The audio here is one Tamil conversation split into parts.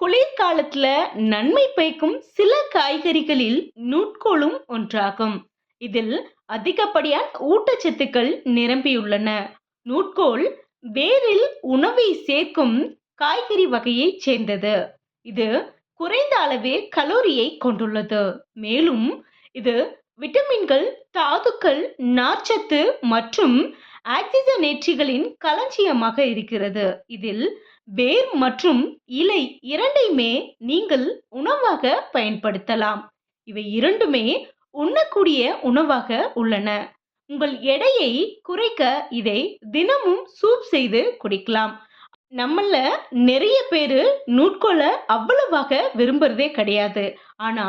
குளிர்காலத்துல நன்மை பயக்கும் சில காய்கறிகளில் நூட்கோலும் ஒன்றாகும். இதில் அதிகப்படியான ஊட்டச்சத்துக்கள் நிரம்பியுள்ளன. நூட்கோல் வேரில் உணவை சேர்க்கும் காய்கறி வகையைச் சேர்ந்தது. இது குறைந்த அளவே கலோரியை கொண்டுள்ளது. மேலும் இது விட்டமின்கள் தாதுக்கள் நார்ச்சத்து மற்றும் ஆக்சிஜனேற்றிகளின் களஞ்சியமாக இருக்கிறது. இதில் வேர் மற்றும் இலை இரண்டையுமே நீங்கள் உணவாக பயன்படுத்தலாம். இவை இரண்டுமே உண்ணக்கூடிய உணவாக உள்ளன. உங்கள் எடையை குறைக்க இதை தினமும் சூப் செய்து குடிக்கலாம். நம்மள நிறைய பேரு நூட்கோலை அவ்வளவாக விரும்புறதே கிடையாது. ஆனா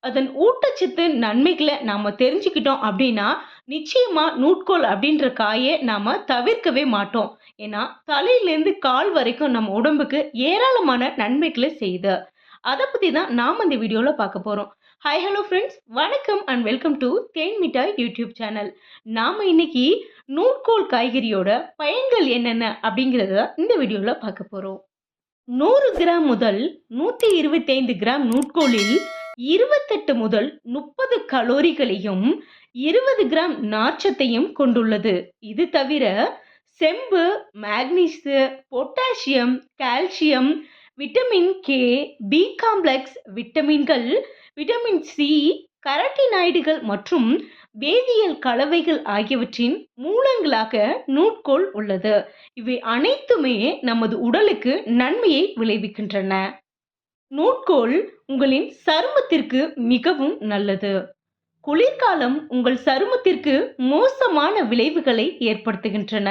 அதன் ஊட்டச்சத்து நன்மைகளை நாம தெரிஞ்சுக்கிட்டோம் அப்படின்னா நிச்சயமா நூட்கோல் அப்படின்ற காயை நாம தவிர்க்கவே மாட்டோம். ஏன்னா தலையிலேருந்து கால் வரைக்கும் நம்ம உடம்புக்கு ஏராளமான நன்மைகளை செய்யுது. அதை பத்தி தான் நாம் இந்த வீடியோவில் பார்க்க போறோம். ஹாய் ஹலோ ஃப்ரெண்ட்ஸ் வணக்கம் and welcome to Then Mittai YouTube channel நாம் இன்னைக்கு நூற்கோல் காய்கறியோட பயன்கள் என்னென்ன அப்படிங்கிறத இந்த வீடியோவில் பார்க்க போகிறோம் நூறு கிராம் முதல் நூற்றி இருபத்தைந்து கிராம் நூற்கோலில் இருபத்தெட்டு முதல் முப்பது கலோரிகளையும் இருபது கிராம் நார்ச்சத்தையும் கொண்டுள்ளது. இது தவிர செம்பு மேக்னீசு potassium calcium vitamin K B complex விட்டமின்கள் vitamin C கரட்டினாய்டுகள் மற்றும் வேதியியல் கலவைகள் ஆகியவற்றின் மூலங்களாக நூட்கோல் உள்ளது. இவை அனைத்துமே நமது உடலுக்கு நன்மையை விளைவிக்கின்றன. நூட்கோல் உங்களின் சருமத்திற்கு மிகவும் நல்லது. குளிர்காலம் உங்கள் சருமத்திற்கு மோசமான விளைவுகளை ஏற்படுத்துகின்றன.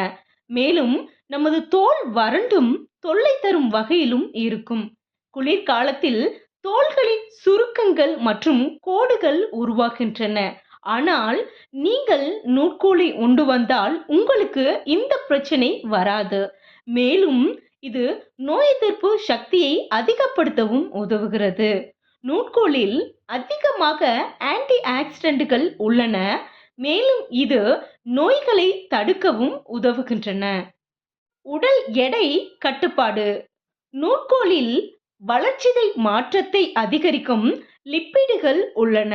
மேலும் நமது தோல் வறண்டும் தொல்லை தரும் வகையிலும் இருக்கும். குளிர்காலத்தில் தோள்களின் சுருக்கங்கள் மற்றும் கோடுகள் உருவாகின்றன. ஆனால் நீங்கள் நூற்கோலை உண்டு வந்தால் உங்களுக்கு இந்த பிரச்சனை வராது. மேலும் இது நோய் எதிர்ப்பு சக்தியை அதிகப்படுத்தவும் உதவுகிறது. நூற்கோளில் அதிகமாக ஆன்டி ஆக்சிடென்ட்கள் உள்ளன. மேலும் இது நோய்களை தடுக்கவும் உதவுகின்றன. உடல் எடை கட்டுப்பாடு. நூற்கோளில் வளர்ச்சிதை மாற்றத்தை அதிகரிக்கும் லிப்பிடுகள் உள்ளன.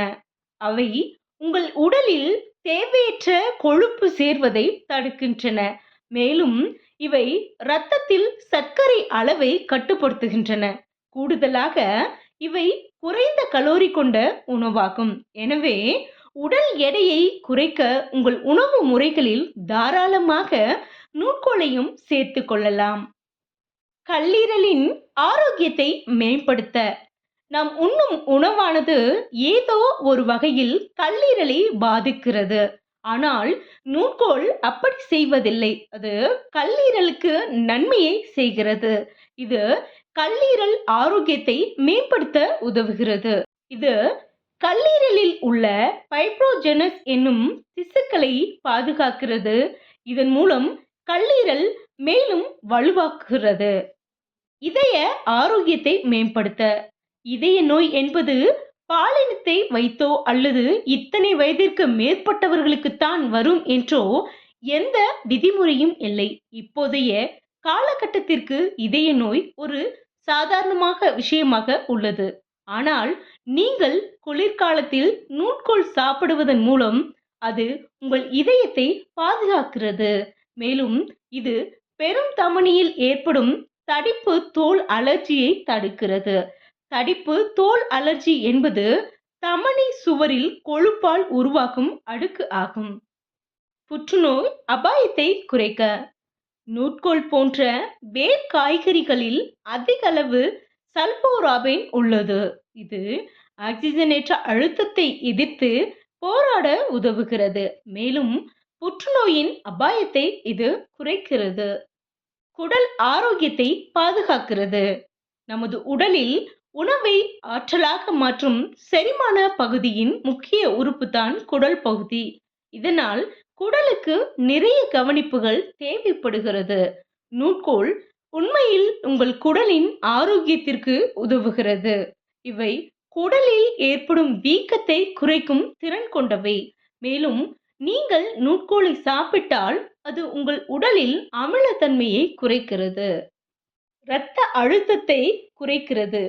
அவை உங்கள் உடலில் தேவையற்ற கொழுப்பு சேர்வதை தடுக்கின்றன. மேலும் இவை இரத்தத்தில் சர்க்கரை அளவை கட்டுப்படுத்துகின்றன. கூடுதலாக இவை குறைந்த கலோரி கொண்ட உணவாகும். எனவே உடல் எடையை குறைக்க உங்கள் உணவு முறைகளில் தாராளமாக நூற்கோளையும் சேர்த்து கொள்ளலாம். கல்லீரலின் ஆரோக்கியத்தை மேம்படுத்த. நாம் உண்ணும் உணவானது ஏதோ ஒரு வகையில் கல்லீரலை பாதிக்கிறது. ஆனால் நூற்கோள் அப்படி செய்வதில்லை. அது கல்லீரலுக்கு நன்மையை செய்கிறது. இது கல்லீரல் ஆரோக்கியத்தை மேம்படுத்த உதவுகிறது. இது கல்லீரலில் உள்ள பைப்ரோஜெனஸ் என்னும் திசுக்களை பாதுகாக்கிறது. இதன் மூலம் கல்லீரல் மேலும் வலுவாக்குகிறது. இதய ஆரோக்கியத்தை மேம்படுத்த. இதய நோய் என்பது பாலினத்தை வைத்தோ அல்லது இத்தனை வயதிற்கு மேற்பட்டவர்களுக்குத்தான் வரும் என்றோ எந்த விதிமுறையும் இல்லை. இப்போதைய காலகட்டத்திற்கு இதய நோய் ஒரு சாதாரணமாக விஷயமாக உள்ளது. ஆனால் நீங்கள் குளிர்காலத்தில் நூட்கோல் சாப்பிடுவதன் மூலம் அது உங்கள் இதயத்தை பாதுகாக்கிறது. மேலும் இது பெரும் தமனியில் ஏற்படும் தடிப்பு தோல் அலர்ஜியை தடுக்கிறது. தடிப்பு தோல் அலர்ஜி என்பது தமனி சுவரில் கொழுப்பால் உருவாகும் அடுக்கு ஆகும். புற்றுநோய் அபாயத்தை குறைக்க. நூட்கோல் போன்ற வேர் காய்கறிகளில் அதிக அளவு சல்போராபின் உள்ளது. இது ஆக்சிஜனேற்ற அழுத்தத்தை எதிர்த்து போராட உதவுகிறது. மேலும் புற்றுநோயின் அபாயத்தை இது குறைக்கிறது. குடல் ஆரோக்கியத்தை பாதுகாக்கிறது. நமது உடலில் உணவை ஆற்றலாக மாற்றும் செரிமான பகுதியின் முக்கிய உறுப்பு தான் குடல் பகுதி. இதனால் குடலுக்கு நிறைய கவனிப்புகள் தேவைப்படுகிறது. நூற்கோள் உண்மையில் உங்கள் குடலின் ஆரோக்கியத்திற்கு உதவுகிறது. இவை குடலில் ஏற்படும் வீக்கத்தை குறைக்கும் திறன் கொண்டவை. மேலும் நீங்கள் நூட்கோலை சாப்பிட்டால் அது உங்கள் உடலில் அமிலத்தன்மையை குறைக்கிறது. இரத்த அழுத்தத்தை குறைக்கிறது.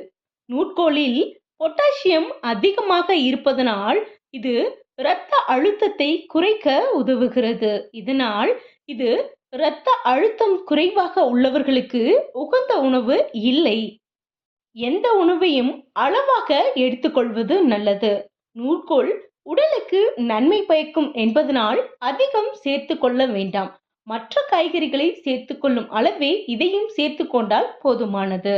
நூட்கோலில் பொட்டாசியம் அதிகமாக இருப்பதனால் இது இரத்த அழுத்தத்தை குறைக்க உதவுகிறது. இதனால் இது இரத்த அழுத்தம் குறைவாக உள்ளவர்களுக்கு உகந்த உணவு இல்லை. எந்த உணவையும் அளவாக எடுத்துக்கொள்வது நல்லது. நூற்கோள் உடலுக்கு நன்மை பயக்கும் என்பதனால் அதிகம் சேர்த்து கொள்ள வேண்டாம். மற்ற காய்கறிகளை சேர்த்துக்கொள்ளும் அளவே இதையும் சேர்த்து கொண்டால் போதுமானது.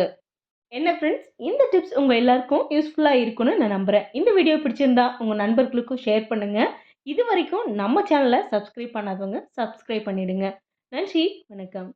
என்ன ஃப்ரெண்ட்ஸ் இந்த டிப்ஸ் உங்கள் எல்லாருக்கும் யூஸ்ஃபுல்லாக இருக்கும்னு நான் நம்புகிறேன் இந்த வீடியோ பிடிச்சிருந்தா உங்கள் நண்பர்களுக்கும் ஷேர் பண்ணுங்கள் இது வரைக்கும் நம்ம சேனலை சப்ஸ்கிரைப் பண்ணாதவங்க சப்ஸ்கிரைப் பண்ணிடுங்க. நன்றி வணக்கம்.